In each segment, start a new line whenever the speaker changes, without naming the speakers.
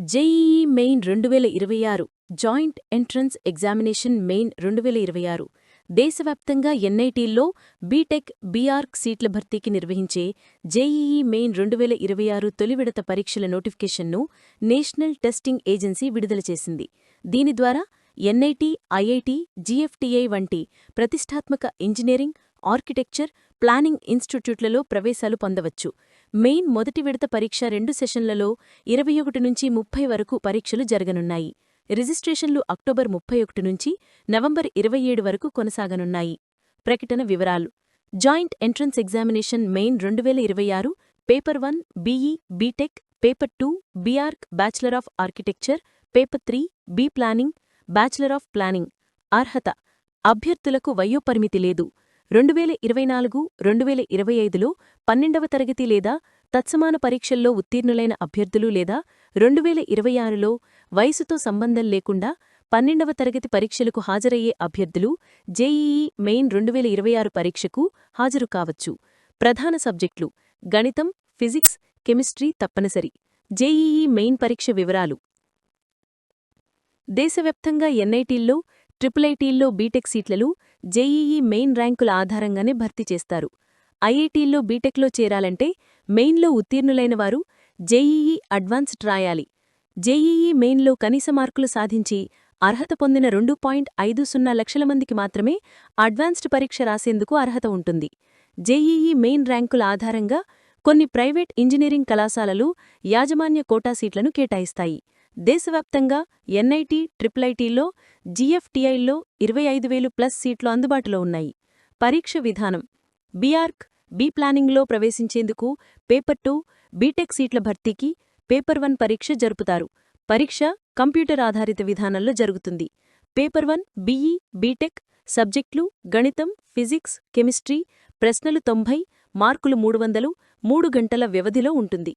JEE main రెండు వేల ఇరవై ఆరు జాయింట్ ఎంట్రన్స్ ఎగ్జామినేషన్ మెయిన్ రెండు వేల ఇరవై ఆరు. దేశవ్యాప్తంగా ఎన్ఐటీల్లో బీటెక్ బీఆర్క్ సీట్ల భర్తీకి నిర్వహించే జేఈఈ మెయిన్ రెండు వేల ఇరవై ఆరు తొలి విడత పరీక్షల నోటిఫికేషన్ను నేషనల్ టెస్టింగ్ ఏజెన్సీ విడుదల చేసింది. దీని ద్వారా ఎన్ఐటీ ఐఐటి జీఎఫ్టీఐ వంటి ప్రతిష్టాత్మక ఇంజనీరింగ్ ఆర్కిటెక్చర్ ప్లానింగ్ ఇన్స్టిట్యూట్లలో ప్రవేశాలు పొందవచ్చు. మెయిన్ మొదటి విడత పరీక్ష రెండు సెషన్లలో ఇరవై ఒకటి నుంచి ముప్పై వరకు పరీక్షలు జరగనున్నాయి. రిజిస్ట్రేషన్లు అక్టోబర్ ముప్పై ఒకటి నుంచి నవంబర్ ఇరవై ఏడు వరకు కొనసాగనున్నాయి. ప్రకటన వివరాలు. జాయింట్ ఎంట్రన్స్ ఎగ్జామినేషన్ మెయిన్ రెండు వేల ఇరవై ఆరు paper one BE BTech paper two BArch bachelor of architecture paper three B planning bachelor of planning. అర్హత. అభ్యర్థులకు వయోపరిమితి లేదు. రెండు వేల ఇరవై నాలుగు రెండు వేల ఇరవై ఐదులో పన్నెండవ తరగతి లేదా తత్సమాన పరీక్షల్లో ఉత్తీర్ణులైన అభ్యర్థులు లేదా రెండు వేల ఇరవై ఆరులో వయసుతో సంబంధం లేకుండా పన్నెండవ తరగతి పరీక్షలకు హాజరయ్యే అభ్యర్థులు జేఈఈ మెయిన్ రెండు వేల ఇరవై ఆరు పరీక్షకు హాజరు కావచ్చు. ప్రధాన సబ్జెక్టులు గణితం ఫిజిక్స్ కెమిస్ట్రీ తప్పనిసరి. జేఈఈ మెయిన్ పరీక్ష వివరాలు. దేశవ్యాప్తంగా ఎన్ఐటీల్లో ట్రిపుల్ ఐటీల్లో బీటెక్ సీట్లలో జేఈఈ మెయిన్ ర్యాంకుల ఆధారంగానే భర్తీ చేస్తారు. ఐఐటీల్లో బీటెక్లో చేరాలంటే మెయిన్లో ఉత్తీర్ణులైన వారు జేఈఈ అడ్వాన్స్డ్ రాయాలి. జేఈఈ మెయిన్లో కనీస మార్కులు సాధించి అర్హత పొందిన రెండు పాయింట్ ఐదు సున్నా లక్షల మందికి మాత్రమే అడ్వాన్స్డ్ పరీక్ష రాసేందుకు అర్హత ఉంటుంది. జేఈఈ మెయిన్ ర్యాంకుల ఆధారంగా కొన్ని ప్రైవేట్ ఇంజనీరింగ్ కళాశాలలు యాజమాన్య కోటా సీట్లను కేటాయిస్తాయి. దేశవ్యాప్తంగా ఎన్ఐటీ ట్రిపుల్ ఐటీల్లో జీఎఫ్టీఐల్లో ఇరవై ఐదు వేలు ప్లస్ సీట్లు అందుబాటులో ఉన్నాయి. పరీక్ష విధానం. బీఆర్క్ బీ ప్లానింగ్లో ప్రవేశించేందుకు పేపర్ టూ బీటెక్ సీట్ల భర్తీకి పేపర్ వన్ పరీక్ష జరుపుతారు. పరీక్ష కంప్యూటర్ ఆధారిత విధానంలో జరుగుతుంది. పేపర్ వన్ బీఈ బీటెక్ సబ్జెక్టులు గణితం ఫిజిక్స్ కెమిస్ట్రీ ప్రశ్నలు తొంభై మార్కులు మూడు వందలు మూడు గంటల వ్యవధిలో ఉంటుంది.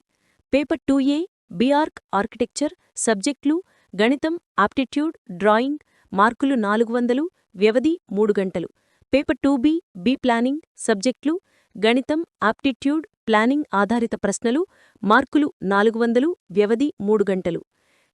Paper two A BArch architecture సబ్జెక్టులు గణితం ఆప్టిట్యూడ్ డ్రాయింగ్ మార్కులు నాలుగు వందలు వ్యవధి మూడు గంటలు. Paper two B B planning సబ్జెక్టులు గణితం ఆప్టిట్యూడ్ ప్లానింగ్ ఆధారిత ప్రశ్నలు మార్కులు నాలుగు వందలు వ్యవధి మూడు గంటలు.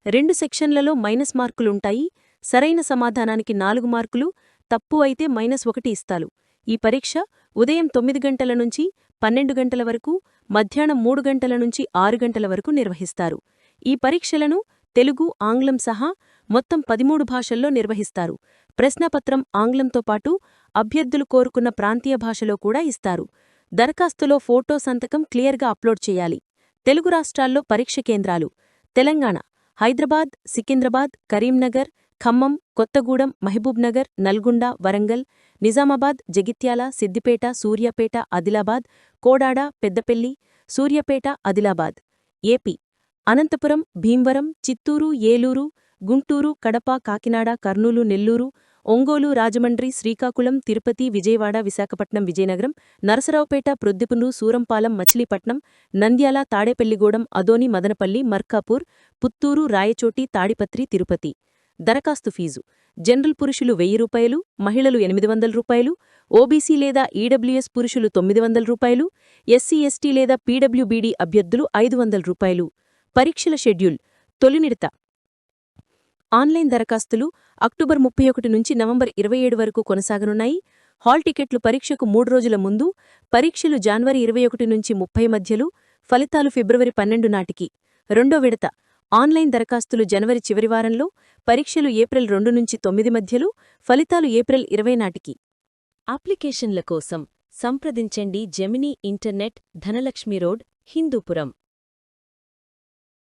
రెండు సెక్షన్లలో మైనస్ మార్కులుంటాయి. సరైన సమాధానానికి నాలుగు మార్కులు తప్పు అయితే మైనస్ ఒకటి ఇస్తాలు ఈ పరీక్ష ఉదయం తొమ్మిది గంటల నుంచి పన్నెండు గంటల వరకు మధ్యాహ్నం మూడు గంటల నుంచి ఆరు గంటల వరకు నిర్వహిస్తారు. ఈ పరీక్షలను తెలుగు ఆంగ్లం సహా మొత్తం పదిమూడు భాషల్లో నిర్వహిస్తారు. ప్రశ్నపత్రం ఆంగ్లంతో పాటు అభ్యర్థులు కోరుకున్న ప్రాంతీయ భాషలో కూడా ఇస్తారు. దరఖాస్తులో ఫోటో సంతకం క్లియర్గా అప్లోడ్ చేయాలి. తెలుగు రాష్ట్రాల్లో పరీక్ష కేంద్రాలు. తెలంగాణ హైదరాబాద్ సికింద్రాబాద్ కరీంనగర్ ఖమ్మం కొత్తగూడెం మహబూబ్నగర్ నల్గొండ వరంగల్ నిజామాబాద్ జగిత్యాల సిద్దిపేట సూర్యాపేట ఆదిలాబాద్ కోడాడ పెద్దపెల్లి సూర్యాపేట ఆదిలాబాద్. ఏపీ. అనంతపురం భీంవరం చిత్తూరు ఏలూరు గుంటూరు కడప కాకినాడ కర్నూలు నెల్లూరు ఒంగోలు రాజమండ్రి శ్రీకాకుళం తిరుపతి విజయవాడ విశాఖపట్నం విజయనగరం నరసరావుపేట ప్రొద్దిపును సూరంపాలెం మచిలీపట్నం నంద్యాల తాడేపల్లిగూడెం అదోని మదనపల్లి మర్కాపూర్ పుత్తూరు రాయచోటి తాడిపత్రి తిరుపతి. దరఖాస్తు ఫీజు. జనరల్ పురుషులు వెయ్యి రూపాయలు మహిళలు ఎనిమిది వందల రూపాయలు ఓబీసీ లేదా ఈడబ్ల్యూఎస్ పురుషులు తొమ్మిది వందల రూపాయలు ఎస్సీ ఎస్టీ లేదా పీడబ్ల్యూబీడీ అభ్యర్థులు ఐదు వందల రూపాయలు. పరీక్షల షెడ్యూల్ తొలినిడత ఆన్లైన్ దరఖాస్తులు అక్టోబర్ ముప్పై ఒకటి నుంచి నవంబర్ ఇరవై ఏడు వరకు కొనసాగనున్నాయి. హాల్ టికెట్లు పరీక్షకు మూడు రోజుల ముందు పరీక్షలు జనవరి ఇరవై ఒకటి నుంచి ముప్పై మధ్యలో ఫలితాలు ఫిబ్రవరి పన్నెండు నాటికి. రెండో విడత. ఆన్లైన్ దరఖాస్తులు జనవరి చివరి వారంలో పరీక్షలు ఏప్రిల్ రెండు నుంచి తొమ్మిది మధ్యలో ఫలితాలు ఏప్రిల్ ఇరవై నాటికి. అప్లికేషన్ల కోసం సంప్రదించండి Gemini internet Dhanalakshmi road Hindupur.